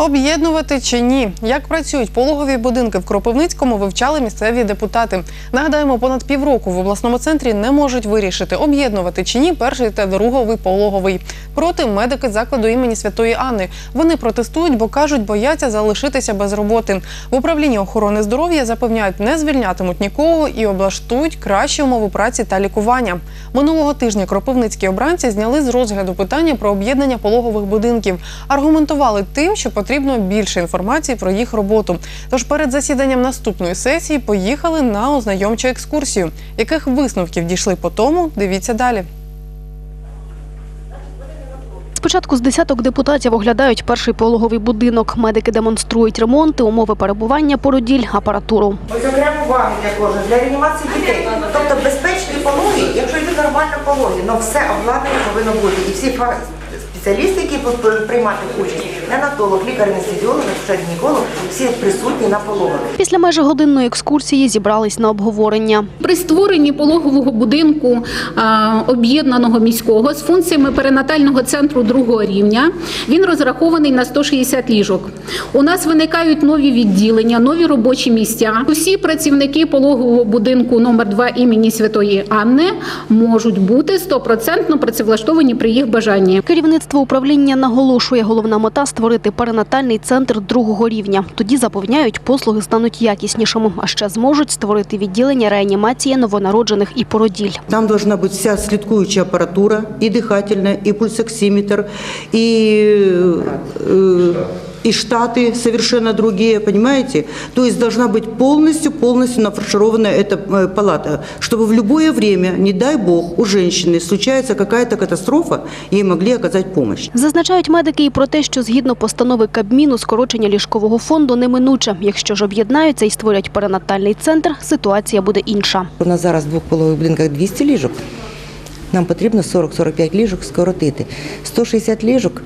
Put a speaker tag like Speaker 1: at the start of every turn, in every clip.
Speaker 1: Об'єднувати чи ні? Як працюють пологові будинки в Кропивницькому, вивчали місцеві депутати. Нагадаємо, понад півроку в обласному центрі не можуть вирішити, об'єднувати чи ні перший та другий пологовий. Проти медики закладу імені Святої Анни. Вони протестують, бо кажуть, бояться залишитися без роботи. В управлінні охорони здоров'я запевняють, не звільнятимуть нікого і облаштують кращі умови праці та лікування. Минулого тижня кропивницькі обранці зняли з розгляду питання про об'єднання пологових будинків. Аргументували тим, що потрібно більше інформації про їх роботу. Тож перед засіданням наступної сесії поїхали на ознайомчу екскурсію. Яких висновків дійшли по тому? Дивіться далі.
Speaker 2: Спочатку з десяток депутатів оглядають перший пологовий будинок. Медики демонструють ремонти, умови перебування породіль, апаратуру.
Speaker 3: Ось окремо уваги для кожного, для реанімації дітей. Тобто безпечні пологи, якщо йдуть нормально пологи, але все обладнання повинно бути. І всі фа- спеціалісти, які будуть приймати участь, неонатолог, лікар-анестезіолог, гінеколог, всі присутні на пологах.
Speaker 2: Після майже годинної екскурсії зібрались на обговорення.
Speaker 4: При створенні пологового будинку об'єднаного міського з функціями перинатального центру другого рівня він розрахований на 160 ліжок. У нас виникають нові відділення, нові робочі місця. Усі працівники пологового будинку номер 2 імені Святої Анни можуть бути стопроцентно працевлаштовані при їх бажанні.
Speaker 2: Керівництво управління наголошує, головна мета створити перинатальний центр другого рівня. Тоді запевняють, послуги стануть якіснішими, а ще зможуть створити відділення реанімації новонароджених і породіль.
Speaker 5: Там должна быть вся слідкуюча апаратура, и дыхательная, и пульсоксиметр, и, э, и штаты совершенно другие, понимаете? То есть должна быть полностью, полностью нафаршированная эта э, палата, чтобы в любое время, не дай бог, у женщины случается какая-то катастрофа, ей могли оказать помощь.
Speaker 2: Зазначають медики і про те, що згідно постанови Кабміну скорочення ліжкового фонду неминуче. Якщо ж об'єднаються і створять перинатальний центр, ситуація буде інша.
Speaker 6: У нас зараз в двох пологових будинках 200 ліжок. Нам потрібно 40-45 ліжок скоротити. 160 ліжок,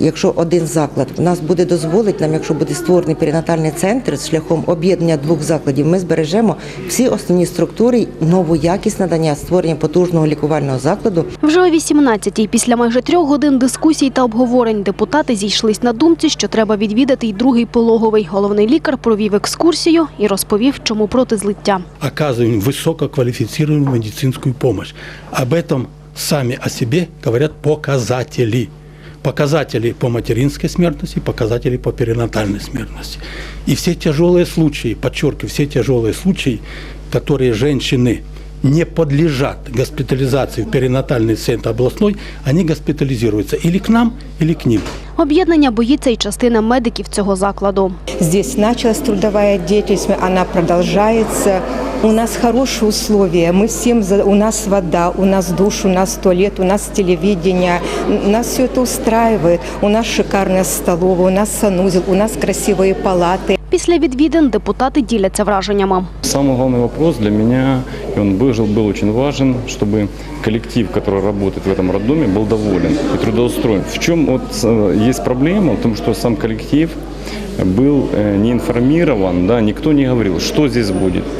Speaker 6: якщо один заклад, у нас буде дозволить нам, якщо буде створений перинатальний центр з шляхом об'єднання двох закладів, ми збережемо всі основні структури, нову якість надання, створення потужного лікувального закладу
Speaker 2: Вже о 18-й, після майже трьох годин дискусій та обговорень, депутати зійшлись на думці, що треба відвідати й другий пологовий. Головний лікар провів екскурсію і розповів, чому проти злиття.
Speaker 7: оказываем высококвалифицированную медицинскую помощь. Об этом сами о себе говорят показатели. Показатели по материнской смертности, показатели по перинатальной смертности. И все тяжелые случаи, подчеркиваю, все тяжелые случаи, которые женщины не подлежат госпитализации в перинатальный центр областной, они госпитализируются или к нам, или к ним.
Speaker 2: Об'єднання боїться й частина медиків цього закладу.
Speaker 8: Здесь началась трудовая деятельность, она продолжается. У нас хорошие условия, мы всем, за- у нас вода, у нас душ, у нас туалет, у нас телевидение, Н- нас все это устраивает. У нас шикарная столовая, у нас санузел, у нас красивые палаты.
Speaker 2: Після відвідин депутати діляться враженнями.
Speaker 9: Самый главный вопрос для меня, и он был, был очень важен, чтобы коллектив, который работает в этом роддоме, был доволен и трудоустроен. В чем вот э, есть проблема? В том, что сам коллектив был э, не информирован, да, никто не говорил, что здесь будет, э,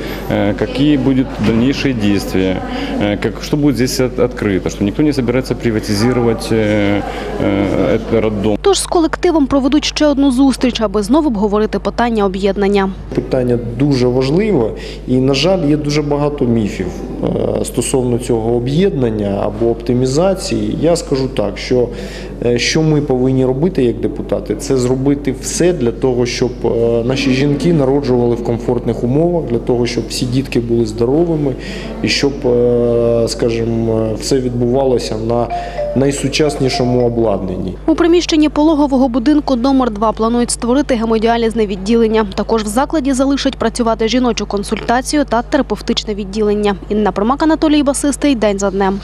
Speaker 9: какие будут дальнейшие действия, э, как, что будет здесь от- открыто, что никто не собирается приватизировать э, э, этот роддом.
Speaker 2: Тож з колективом проведуть ще одну зустріч, аби знову обговорити питання об'єднання.
Speaker 10: Питання дуже важливе, і на жаль, є дуже багато міфів е, стосовно цього об'єднання або оптимізації. Я скажу так, що е, що ми повинні робити як депутати, це зробити все для того, щоб е, наші жінки народжували в комфортних умовах, для того, щоб всі дітки були здоровими і щоб, е, скажімо, все відбувалося на найсучаснішому обладнанні.
Speaker 2: У приміщенні пологового будинку номер 2 планують створити гемодіалізне відділення. Також в закладі залишать працювати жіночу консультацію та терапевтичне відділення. Інна Промак, Анатолій Басистий. День за днем.